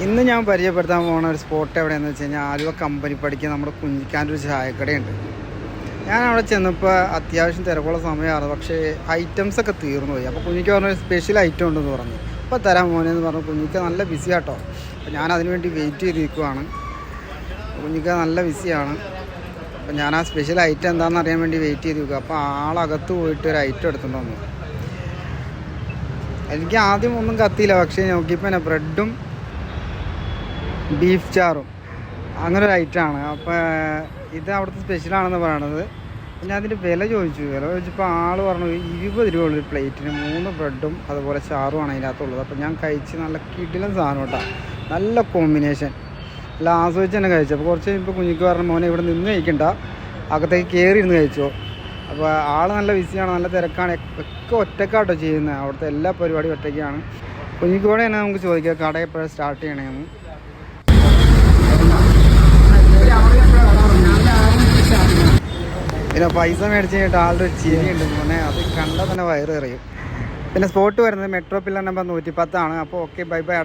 ഇന്ന് ഞാൻ പരിചയപ്പെടുത്താൻ പോകുന്ന ഒരു സ്പോട്ട് എവിടെയെന്ന് വെച്ച് കഴിഞ്ഞാൽ ആലുവ കമ്പനി പഠിക്കുക നമ്മുടെ കുഞ്ഞിക്കാന്റെ ഒരു ചായക്കടയുണ്ട്. ഞാൻ അവിടെ ചെന്നപ്പോൾ അത്യാവശ്യം തിരക്കുള്ള സമയമാണ്. പക്ഷേ ഐറ്റംസ് ഒക്കെ തീർന്നു പോയി അപ്പോൾ കുഞ്ഞിക്ക് പറഞ്ഞ സ്പെഷ്യൽ ഐറ്റം ഉണ്ടെന്ന് പറഞ്ഞു. അപ്പോൾ തരാൻ മോനെന്ന് പറഞ്ഞു. കുഞ്ഞിക്ക് നല്ല ബിസി ആട്ടോ. അപ്പോൾ ഞാൻ അതിന് വേണ്ടി വെയിറ്റ് ചെയ്ത് നിൽക്കുവാണ് കുഞ്ഞിക്ക് നല്ല ബിസിയാണ് അപ്പോൾ ഞാൻ ആ സ്പെഷ്യൽ ഐറ്റം എന്താണെന്ന് അറിയാൻ വേണ്ടി വെയിറ്റ് ചെയ്ത് നിൽക്കുക അപ്പോൾ ആളകത്ത് പോയിട്ട് ഒരു ഐറ്റം എടുത്തുകൊണ്ട് എനിക്ക് ആദ്യം ഒന്നും കത്തിയില്ല. പക്ഷേ നോക്കിയപ്പോൾ ബ്രെഡും ബീഫ് ചാറും. അങ്ങനെ ഒരു ഐറ്റമാണ് അപ്പോൾ ഇത് അവിടുത്തെ സ്പെഷ്യലാണെന്ന് പറയണത്. ഞാൻ അതിന്റെ വില ചോദിച്ചു. വില ചോദിച്ചപ്പോൾ ആൾ പറഞ്ഞു ഇരുപത് രൂപ ഉള്ളൊരു പ്ലേറ്റിന് മൂന്ന് ബ്രെഡും അതുപോലെ ചാറുമാണ് അതിനകത്തുള്ളത് അപ്പോൾ ഞാൻ കഴിച്ച് നല്ല കിടിലൻ സാധനം കേട്ടോ. നല്ല കോമ്പിനേഷൻ നല്ല ആസ്വദിച്ച് തന്നെ കഴിച്ചു. അപ്പോൾ കുറച്ച് കഴിയുമ്പോൾ കുഞ്ഞിക്ക് പറഞ്ഞ മോനെ ഇവിടെ നിന്ന് കഴിക്കണ്ട. അകത്തേക്ക് കയറി ഇരുന്ന് കഴിച്ചോ. അപ്പോൾ ആൾ നല്ല ബിസിയാണ് നല്ല തിരക്കാണ്. ഒക്കെ ഒറ്റക്കാട്ടോ ചെയ്യുന്നത് അവിടുത്തെ എല്ലാ പരിപാടിയും ഒറ്റയ്ക്കാണ്. കുഞ്ഞിക്കോടെ തന്നെ നമുക്ക് ചോദിക്കാം കട എപ്പോഴാണ് സ്റ്റാർട്ട് ചെയ്യണമെന്ന് പിന്നെ പൈസ മേടിച്ച് കഴിഞ്ഞിട്ട് ആളുടെ ചിരി ഉണ്ട് മോനെ. അത് കണ്ടാൽ തന്നെ വയറ് എറിയും പിന്നെ സ്പോട്ട് വരുന്നത് മെട്രോ പില്ലർ നമ്പർ നൂറ്റി പത്താണ് അപ്പോൾ ഓക്കെ ബൈ ബൈ